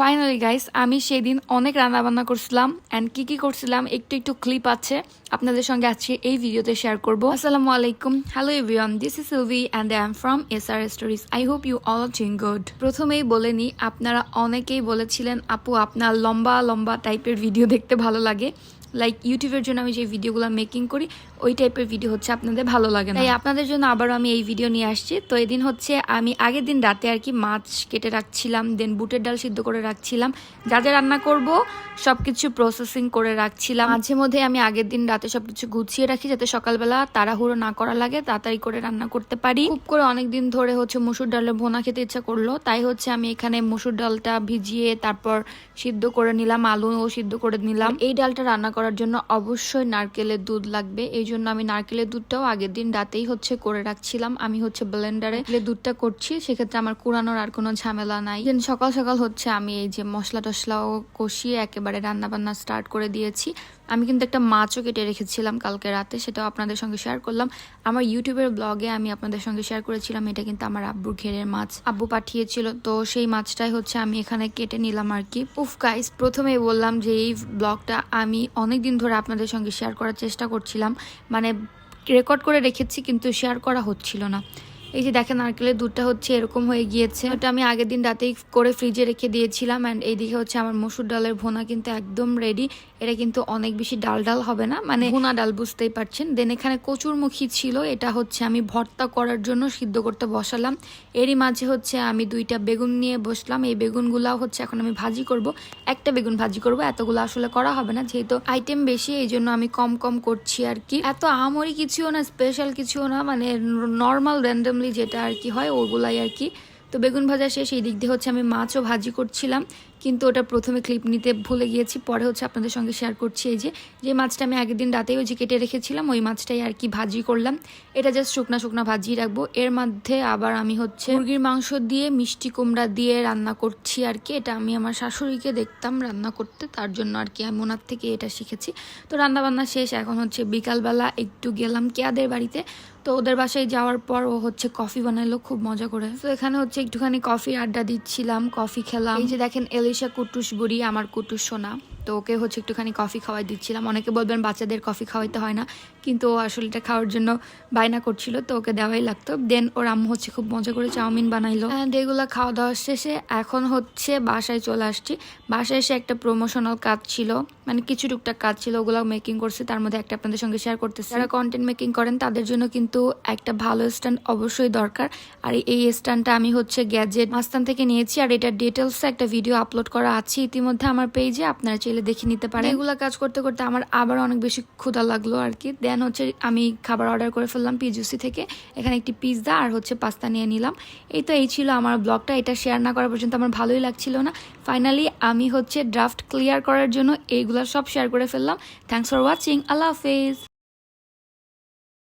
Finally guys আমি সেদিন অনেক রান্না বান্না করছিলাম অ্যান্ড কি কি করছিলাম একটু একটু ক্লিপ আছে। আপনাদের সঙ্গে আজকে এই ভিডিওতে শেয়ার করব। আসসালামু আলাইকুম। Hello everyone this is Silvi and I am from S R stories I hope you all doing good প্রথমেই বলে নিই, আপনারা অনেকেই বলেছিলেন, আপু, আপনার লম্বা লম্বা টাইপের ভিডিও দেখতে ভালো লাগে। লাইক ইউটিউবের জন্য আমি যে ভিডিওগুলো মেকিং করি, ওই টাইপের ভিডিও হচ্ছে আপনাদের ভালো লাগে তাই আপনাদের জন্য আবারও আমি এই ভিডিও নিয়ে আসছি। তো এদিন হচ্ছে, আমি আগের দিন রাতে আর কি মাছ কেটে রাখছিলাম দেন বুটের ডাল সিদ্ধ করে রাখছিলাম। যা যা রান্না করব সব কিছু প্রসেসিং করে রাখছিলাম। মাঝে মধ্যে আমি আগের দিন রাতে সব কিছু গুছিয়ে রাখি যাতে সকালবেলা তাড়াহুড়ো না করা লাগে, তাড়াতাড়ি করে রান্না করতে পারি। খুব করে অনেক দিন ধরে হচ্ছে মুসুর ডালের ভোনা খেতে ইচ্ছা করল, তাই হচ্ছে আমি এখানে মুসুর ডালটা ভিজিয়ে তারপর সিদ্ধ করে নিলাম, আলুও সিদ্ধ করে নিলাম। এই ডালটা রান্না করার জন্য অবশ্যই নারকেলের দুধ লাগবে, এই জন্য আমি নারকেলের দুধটাও আগের দিন রাতেই হচ্ছে করে রাখছিলাম। আমি হচ্ছে ব্লেন্ডারে দুধটা করছি, সেক্ষেত্রে আমার কুড়ানোর আর কোনো ঝামেলা নাই। সকাল সকাল হচ্ছে আমি এই যে মশলা টশলাও কষিয়ে একেবারে রান্না বান্না স্টার্ট করে দিয়েছি। আমি কিন্তু একটা মাছও কেটে রেখেছিলাম কালকে রাতে, সেটাও আপনাদের সঙ্গে শেয়ার করলাম। আমার ইউটিউবের ব্লগে আমি আপনাদের সঙ্গে শেয়ার করেছিলাম, এটা কিন্তু আমার আব্বুর ঘেরের মাছ। আব্বু পাঠিয়েছিল, তো সেই মাছটাই হচ্ছে আমি এখানে কেটে নিলাম আর কি। উফ গাইস প্রথমেই বললাম যে এই ব্লগটা আমি অনেক দিন ধরে আপনাদের সঙ্গে শেয়ার করার চেষ্টা করছিলাম। মানে রেকর্ড করে রেখেছি, কিন্তু শেয়ার করা হচ্ছিল না। এই যে দেখেন নারকেলের দুধটা হচ্ছে এরকম হয়ে গিয়েছে। ওটা আমি আগের দিন রাতেই করে ফ্রিজে রেখে দিয়েছিলাম অ্যান্ড এইদিকে হচ্ছে আমার মসুর ডালের ভোনা কিন্তু একদম রেডি এটা কিন্তু অনেক বেশি ডাল ডাল হবে না মানে ভুনা ডাল। বুঝতেই পারছেন। দেন এখানে কচুরমুখী ছিল এটা হচ্ছে আমি ভর্তা করার জন্য সিদ্ধ করতে বসালাম। এরই মাঝে হচ্ছে আমি দুইটা বেগুন নিয়ে বসলাম। এই বেগুনগুলাও হচ্ছে এখন আমি ভাজি করব। একটা বেগুন ভাজি করব এতগুলো আসলে করা হবে না যেহেতু আইটেম বেশি এই জন্য আমি কম কম করছি আর কি। এত আমরি কিছুও না স্পেশাল কিছুও না মানে নর্মাল র্যান্ডামলি যেটা আর কি হয়, ওগুলাই আর কি। তো বেগুন ভাজা শেষ এই দিক দিয়ে হচ্ছে আমি মাছও ভাজি করছিলাম। কিন্তু ওটা প্রথমে ক্লিপ নিতে ভুলে গিয়েছি, পরে হচ্ছে আপনাদের সঙ্গে শেয়ার করছি। এই যে যে মাছটা আমি আগের দিন রাতেই ওই যে কেটে রেখেছিলাম, ওই মাছটাই আর কি ভাজি করলাম। এটা জাস্ট শুকনা শুকনা ভাজি রাখব। এর মধ্যে আবার আমি হচ্ছে মুরগির মাংস দিয়ে মিষ্টি কুমড়া দিয়ে রান্না করছি আর কি। এটা আমি আমার শাশুড়িকে দেখতাম রান্না করতে, তার জন্য আর কি আমি ওনার থেকে এটা শিখেছি। তো রান্নাবান্না শেষ, এখন হচ্ছে বিকালবেলা একটু গেলাম কেয়াদের বাড়িতে। তো ওদের বাসায় যাওয়ার পর ও হচ্ছে কফি বানাইলো, খুব মজা করে। তো এখানে হচ্ছে একটুখানি কফি আড্ডা দিচ্ছিলাম কফি খেলাম। এই যে দেখেন এলিশা কুটুস বুড়ি আমার কুটুস সোনা। তো ওকে হচ্ছে একটুখানি কফি খাওয়াই দিচ্ছিলাম। অনেকে বলবেন বাচ্চাদের কফি খাওয়াইতে হয় না, কিন্তু ও আসলে এটা খাওয়ার জন্য বায়না করছিল, তো ওকে দেওয়াই লাগতো। দেন ওর আম্মু হচ্ছে খুব মজা করে চাউমিন বানাইলো। অ্যান্ড এগুলো খাওয়া দাওয়া শেষে এখন হচ্ছে বাসায় চলে আসছি। বাসায় এসে একটা প্রমোশনাল কাজ ছিল মানে কিছু টুকটাক কাজ ছিল ওগুলো মেকিং করছে, তার মধ্যে একটা আপনাদের সঙ্গে শেয়ার করতেছে। যারা কন্টেন্ট মেকিং করেন, তাদের জন্য কিন্তু একটা ভালো স্ট্যান্ড অবশ্যই দরকার। আর এই স্ট্যান্ডটা আমি হচ্ছে গ্যাজেট মাস্তান থেকে নিয়েছি, আর এটা ডিটেলসে একটা ভিডিও আপলোড করা আছে। ইতিমধ্যে আমার পেজে আপনারা চাইলে দেখে নিতে পারে এগুলো কাজ করতে করতে আমার আবার অনেক বেশি ক্ষুধা লাগল আর কি। দেন হচ্ছে আমি খাবার অর্ডার করে ফেললাম পিজুসি থেকে। এখানে একটি পিৎজা আর হচ্ছে পাস্তা নিয়ে নিলাম। এই তো এই ছিল আমার ব্লগটা এটা শেয়ার না করা পর্যন্ত আমার ভালোই লাগছিল না। ফাইনালি আমি হচ্ছে ড্রাফট ক্লিয়ার করার জন্য এইগুলো সব শেয়ার করে ফেললাম। থ্যাংকস ফর ওয়াচিং আল্লাহ হাফেজ।